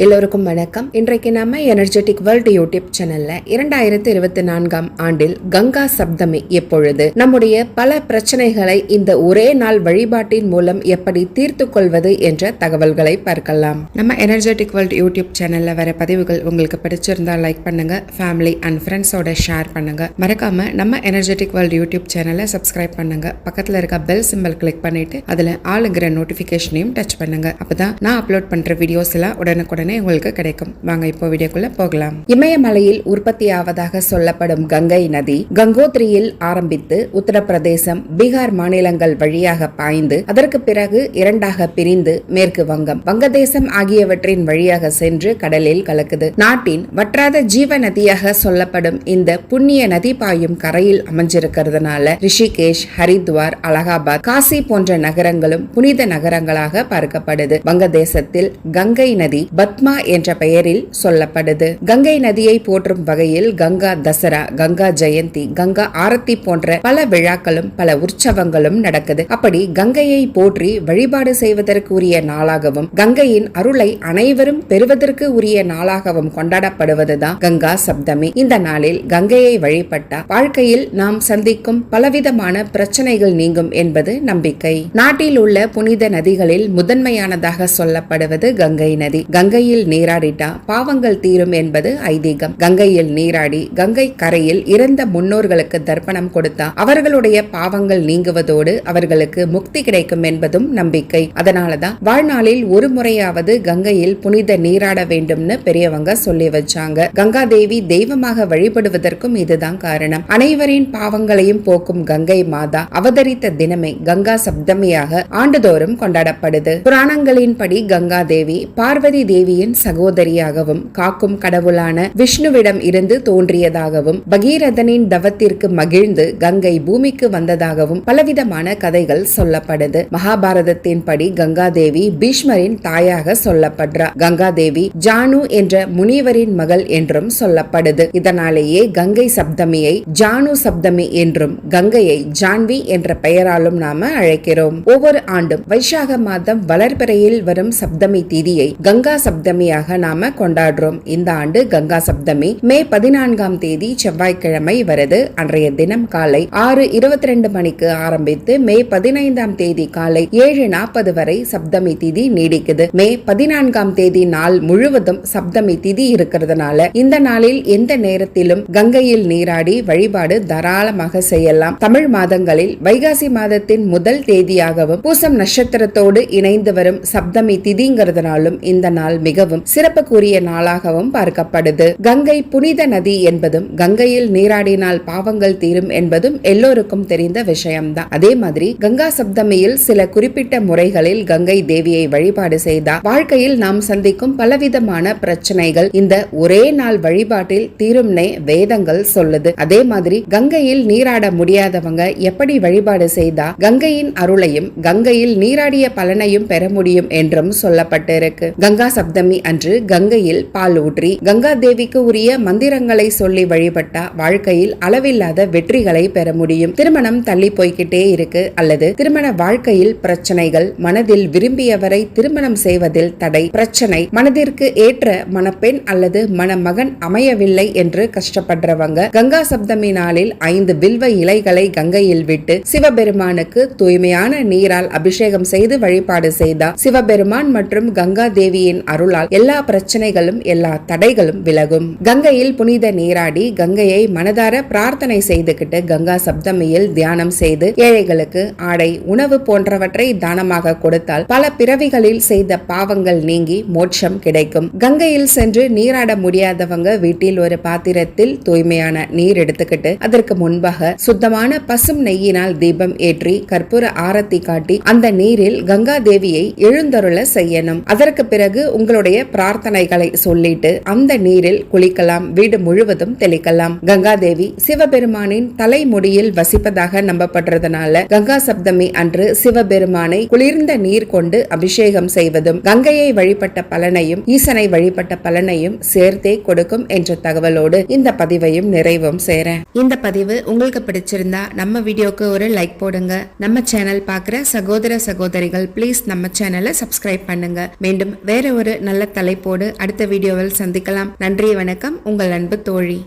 எல்லோருக்கும் வணக்கம். இன்றைக்கு நம்ம எனர்ஜெட்டிக் வேர்ல்டு யூடியூப் சேனல்ல இரண்டாயிரத்தி இருபத்தி நான்காம் ஆண்டில் கங்கா சப்தமி எப்பொழுது? நம்முடைய பல பிரச்சனைகளை இந்த ஒரே நாள் வழிபாட்டின் மூலம் எப்படி தீர்த்து கொள்வது என்ற தகவல்களை பார்க்கலாம். நம்ம எனர்ஜெட்டிக் வேர்ல்டு யூடியூப் சேனல்ல வர பதிவுகள் உங்களுக்கு பிடிச்சிருந்தா லைக் பண்ணுங்க ஃபேமிலி அண்ட் ஃப்ரெண்ட்ஸோட ஷேர் பண்ணுங்க. மறக்காம நம்ம எனர்ஜெட்டிக் வேர்ல்டு யூடியூப் சேனலை சப்ஸ்கிரைப் பண்ணுங்க. பக்கத்துல இருக்க பெல் சிம்பிள் கிளிக் பண்ணிட்டு அதுல ஆளுங்கிற நோட்டிபிகேஷனையும் டச் பண்ணுங்க. அப்பதான் நான் அப்லோட் பண்ற வீடியோஸ் எல்லாம் உடனுக்குடன் உடனே உங்களுக்கு கிடைக்கும். வாங்க இப்போ வீடியோக்குள்ள போகலாம். இமயமலையில் உற்பத்தியாவதாக சொல்லப்படும் கங்கை நதி கங்கோத்ரியில் ஆரம்பித்து உத்தரப்பிரதேசம் பீகார் மாநிலங்கள் வழியாக பாய்ந்து அதற்கு பிறகு இரண்டாக பிரிந்து மேற்கு வங்கம் வங்கதேசம் ஆகியவற்றின் வழியாக சென்று கடலில் கலக்குது. நாட்டின் வற்றாத ஜீவ நதியாக சொல்லப்படும் இந்த புண்ணிய நதி பாயும் கரையில் அமைஞ்சிருக்கிறதுனால ரிஷிகேஷ் ஹரித்வார் அலகாபாத் காசி போன்ற நகரங்களும் புனித நகரங்களாக பார்க்கப்படுது. வங்கதேசத்தில் கங்கை நதி பத் பத்மா என்ற பெயரில் சொல்லப்படுது. கங்கை நதியை போற்றும் வகையில் கங்கா தசரா கங்கா ஜெயந்தி கங்கா ஆரத்தி போன்ற பல விழாக்களும் பல உற்சவங்களும் நடக்குது. அப்படி கங்கையை போற்றி வழிபாடு செய்வதற்கு உரிய நாளாகவும் கங்கையின் அருளை அனைவரும் பெறுவதற்கு உரிய நாளாகவும் கொண்டாடப்படுவதுதான் கங்கா சப்தமி. இந்த நாளில் கங்கையை வழிபட்டா வாழ்க்கையில் நாம் சந்திக்கும் பலவிதமான பிரச்சனைகள் நீங்கும் என்பது நம்பிக்கை. நாட்டில் உள்ள புனித நதிகளில் முதன்மையானதாக சொல்லப்படுவது கங்கை நதி. கங்கை கங்கையில் நீராடிட்டா பாவங்கள் தீரும் என்பது ஐதீகம். கங்கையில் நீராடி கங்கை கரையில் இறந்த முன்னோர்களுக்கு தர்ப்பணம் கொடுத்தா அவர்களுடைய பாவங்கள் நீங்குவதோடு அவர்களுக்கு முக்தி கிடைக்கும் என்பதும் நம்பிக்கை. அதனாலதான் வாழ்நாளில் ஒரு முறையாவது கங்கையில் புனித நீராட வேண்டும்னு பெரியவங்க சொல்லி வச்சாங்க. கங்கா தேவி தெய்வமாக வழிபடுவதற்கும் இதுதான் காரணம். அனைவரின் பாவங்களையும் போக்கும் கங்கை மாதா அவதரித்த தினமே கங்கா சப்தமியாக ஆண்டுதோறும் கொண்டாடப்படுது. புராணங்களின்படி கங்கா தேவி பார்வதி தேவி தேவியின் சகோதரியாகவும் காக்கும் கடவுளான விஷ்ணுவிடம் இருந்து தோன்றியதாகவும் பகீரதனின் தவத்திற்கு மகிழ்ந்து கங்கை பூமிக்கு வந்ததாகவும் பலவிதமான கதைகள் சொல்லப்படுது. மகாபாரதத்தின் படி கங்கா தேவி பீஷ்மரின் தாயாக சொல்லப்படுறார் கங்கா தேவி ஜானு என்ற முனிவரின் மகள் என்றும் சொல்லப்படுது. இதனாலேயே கங்கை சப்தமியை ஜானு சப்தமி என்றும் கங்கையை ஜான்வி என்ற பெயராலும் நாம அழைக்கிறோம். ஒவ்வொரு ஆண்டும் வைசாக மாதம் வளர்பிறையில் வரும் சப்தமி தீதியை கங்கா சப்த சப்தமியாக நாம கொண்டாடுறோம். இந்த ஆண்டு கங்கா சப்தமி மே பதினான்காம் தேதி செவ்வாய்க்கிழமை வருது. அன்றைய தினம் காலை ஆறு இருபத்தி ரெண்டு மணிக்கு ஆரம்பித்து மே பதினைந்தாம் தேதி காலை ஏழு நாற்பது வரை சப்தமி திதி நீடிக்குது. மே பதினான்காம் தேதி நாள் முழுவதும் சப்தமி திதி இருக்கிறதுனால இந்த நாளில் எந்த நேரத்திலும் கங்கையில் நீராடி வழிபாடு தாராளமாக செய்யலாம். தமிழ் மாதங்களில் வைகாசி மாதத்தின் முதல் தேதியாகவும் பூசம் நட்சத்திரத்தோடு இணைந்து வரும் சப்தமி திதிங்கிறதுனாலும் இந்த நாள் மிகவும் சிறப்புக்குரிய நாளாகவும் பார்க்கப்படுது. கங்கை புனித நதி என்பதும் கங்கையில் நீராடினால் பாவங்கள் தீரும் என்பதும் எல்லோருக்கும் தெரிந்த விஷயம்தான். அதே மாதிரி கங்கா சப்தமியில் சில குறிப்பிட்ட முறைகளில் கங்கை தேவியை வழிபாடு செய்தா வாழ்க்கையில் நாம் சந்திக்கும் பலவிதமான பிரச்சனைகள் இந்த ஒரே நாள் வழிபாட்டில் தீரும்னே வேதங்கள் சொல்லுது. அதே மாதிரி கங்கையில் நீராட முடியாதவங்க எப்படி வழிபாடு செய்தா? கங்கையின் அருளையும் கங்கையில் நீராடிய பலனையும் பெற முடியும் என்றும் சொல்லப்பட்டிருக்கு. கங்கா சப்தம் அன்று கங்கையில் பால் ஊற்றி கங்கா தேவிக்கு உரிய மந்திரங்களை சொல்லி வழிபட்டா வாழ்க்கையில் அளவில்லாத வெற்றிகளை பெற முடியும். திருமணம் தள்ளி போய்கிட்டே இருக்கு. அல்லது திருமண வாழ்க்கையில் பிரச்சனைகள் மனதில் விரும்பியவரை திருமணம் செய்வதில் தடை. பிரச்சனை மனதிற்கு ஏற்ற மணப்பெண் அல்லது மணமகன் அமையவில்லை என்று கஷ்டப்படுறவங்க. கங்கா சப்தமி நாளில் ஐந்து வில்வ இலைகளை கங்கையில் விட்டு சிவபெருமானுக்கு தூய்மையான நீரால் அபிஷேகம் செய்து வழிபாடு செய்தா. சிவபெருமான் மற்றும் கங்கா தேவியின் அருள் அருளால் எல்லா பிரச்சனைகளும் எல்லா தடைகளும் விலகும். கங்கையில் புனித நீராடி கங்கையை மனதார பிரார்த்தனை செய்துகிட்டு கங்கா சப்தமியில் தியானம் செய்து ஏழைகளுக்கு ஆடை உணவு போன்றவற்றை தானமாக கொடுத்தால் பல பிறவிகளில் செய்த பாவங்கள் நீங்கி மோட்சம் கிடைக்கும். கங்கையில் சென்று நீராட முடியாதவங்க வீட்டில் ஒரு பாத்திரத்தில் தூய்மையான நீர் எடுத்துக்கிட்டு அதற்கு முன்பாக சுத்தமான பசும் நெய்யினால் தீபம் ஏற்றி கற்பூர ஆரத்தி காட்டி அந்த நீரில் கங்கா தேவியை எழுந்தருள செய்யணும். அதற்கு பிறகு உங்கள் உங்களுடைய பிரார்த்தனைகளை சொல்லிட்டு அந்த நீரில் குளிக்கலாம் வீடு முழுவதும் தெளிக்கலாம். கங்கா தேவி சிவபெருமானின் தலைமுடியில் வசிப்பதாக நம்பப்படுறதுனால கங்கா சப்தமி அன்று சிவபெருமானை குளிர்ந்த நீர் கொண்டு அபிஷேகம் செய்வதும் கங்கையை வழிபட்ட பலனையும் ஈசனை வழிபட்ட பலனையும் சேர்த்தே கொடுக்கும் என்ற தகவலோடு இந்த பதிவையும் நிறைவும் சேரேன் இந்த பதிவு உங்களுக்கு பிடிச்சிருந்தா நம்ம வீடியோக்கு ஒரு லைக் போடுங்க. நம்ம சேனல் பாக்குற சகோதர சகோதரிகள் ப்ளீஸ் நம்ம சேனலை சப்ஸ்கிரைப் பண்ணுங்க. மீண்டும் வேற ஒரு நல்ல தலைப்போடு அடுத்த வீடியோவில் சந்திக்கலாம். நன்றி வணக்கம். உங்கள் அன்பு தோழி.